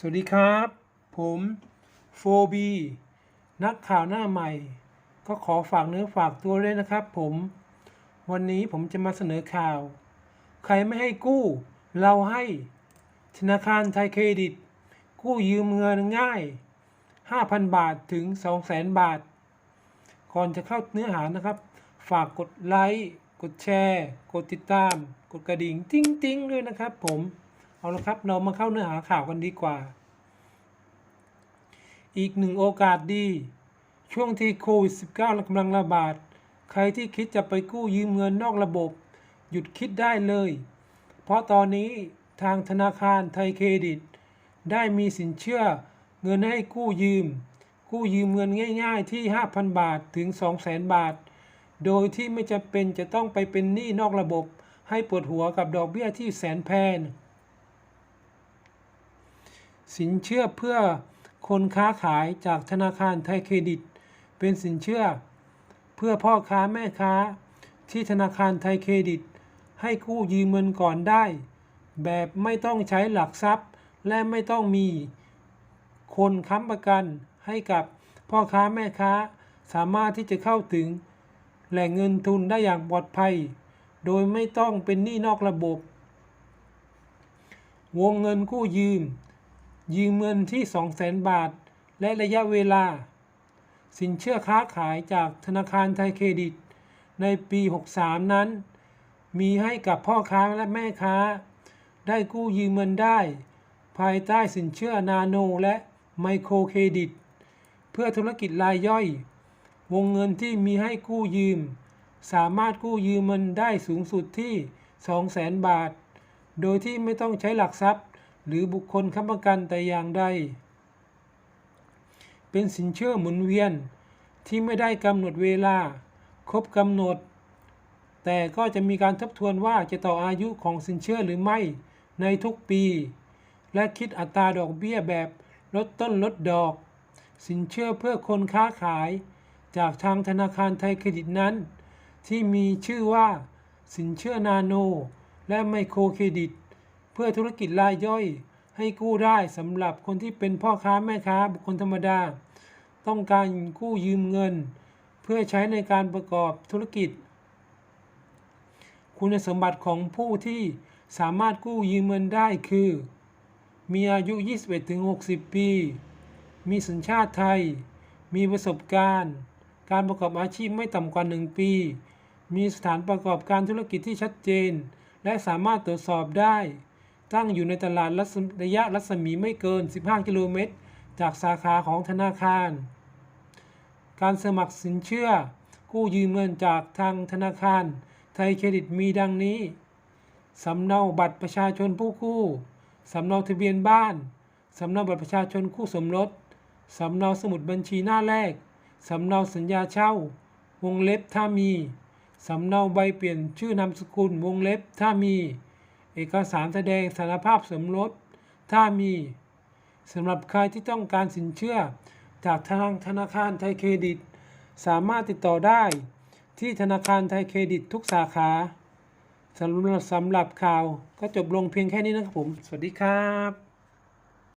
สวัสดีครับ ผมโฟบีนักข่าวหน้าใหม่ ก็ขอฝากเนื้อฝากตัวด้วยนะครับผม วันนี้ผมจะมาเสนอข่าว ใครไม่ให้กู้ เราให้ ธนาคารไทยเครดิต กู้ยืมเงินง่าย 5,000 บาทถึง 200,000 บาท ก่อนจะเข้าเนื้อหานะครับ ฝากกดไลค์ กดแชร์ กดติดตาม กดกระดิ่งติ้งติ้งๆด้วยนะครับผม เอาละครับเรามาเข้าเนื้อหาข่าวกันดีกว่า อีกหนึ่งโอกาสดี ช่วงที่โควิด -19 กำลังระบาด ใครที่คิดจะไปกู้ยืมเงินนอกระบบ หยุดคิดได้เลย เพราะตอนนี้ทางธนาคารไทยเครดิต ได้มีสินเชื่อเงินให้กู้ยืม กู้ยืมเงินง่ายๆที่ 5,000 บาทถึง 200,000 บาท โดยที่ไม่จำเป็นจะต้องไปเป็นหนี้นอกระบบ ให้ปวดหัวกับดอกเบี้ยที่แสนแพง สินเชื่อเพื่อคนค้าขายจากธนาคารไทยเครดิต เป็นสินเชื่อ เพื่อพ่อค้าแม่ค้า ที่ธนาคารไทยเครดิต ให้กู้ยืมเงินก่อนได้ แบบไม่ต้องใช้หลักทรัพย์ และไม่ต้องมี คนค้ำประกันให้กับพ่อค้าแม่ค้า สามารถที่จะเข้าถึง แหล่งเงินทุนได้อย่างปลอดภัย โดยไม่ต้องเป็นหนี้นอกระบบ วงเงินกู้ยืม ยืมเงินที่ 200,000 บาท และระยะเวลา สินเชื่อค้าขายจากธนาคารไทยเครดิต ในปี 63 นั้น มีให้กับพ่อค้าและแม่ค้า ได้กู้ยืมเงินได้ ภายใต้สินเชื่อนาโนและไมโครเครดิต เพื่อธุรกิจรายย่อย วงเงินที่มีให้กู้ยืม สามารถกู้ยืมเงินได้สูงสุดที่ 200,000 บาท โดยที่ไม่ต้องใช้หลักทรัพย์ หรือบุคคลค้ำประกันแต่อย่างใด เป็นสินเชื่อหมุนเวียนที่ไม่ได้กำหนดเวลา ครบกำหนด แต่ก็จะมีการทบทวนว่าจะต่ออายุของสินเชื่อหรือไม่ในทุกปี และคิดอัตราดอกเบี้ยแบบลดต้นลดดอก สินเชื่อเพื่อคนค้าขาย จากทางธนาคารไทยเครดิตนั้น ที่มีชื่อว่า สินเชื่อนาโน และไมโครเครดิต เพื่อธุรกิจรายย่อย ให้กู้ได้สำหรับคนที่เป็นพ่อค้าแม่ค้าบุคคลธรรมดา ต้องการกู้ยืมเงิน เพื่อใช้ในการประกอบธุรกิจ คุณสมบัติของผู้ที่สามารถกู้ยืมเงินได้คือ มีอายุ 21-60 ปี มีสัญชาติไทย มีประสบการณ์ การประกอบอาชีพไม่ต่ำกว่า 1 ปี มีสถานประกอบการธุรกิจที่ชัดเจน และสามารถตรวจสอบได้ ตั้งอยู่ในตลาดระยะรัศมีไม่เกิน 15 กิโลเมตร จากสาขาของธนาคาร การสมัครสินเชื่อ กู้ยืมเงินจากทางธนาคาร ไทยเครดิตมีดังนี้สำเนาบัตรประชาชนผู้กู้สำเนาทะเบียนบ้านสำเนาบัตรประชาชนคู่สมรสสำเนาสมุดบัญชีหน้าแรกสำเนาสัญญาเช่า วงเล็บถ้ามี สำเนาใบเปลี่ยนชื่อนามสกุล วงเล็บถ้ามี เอกสารแสดงสารภาพสมรส ถ้ามีสำหรับใครที่ต้องการสินเชื่อ จากทางธนาคารไทยเครดิต สามารถติดต่อได้ที่ธนาคารไทยเครดิตทุกสาขาสำหรับสำหรับข่าวก็จบลงเพียงแค่นี้นะครับผม สวัสดีครับ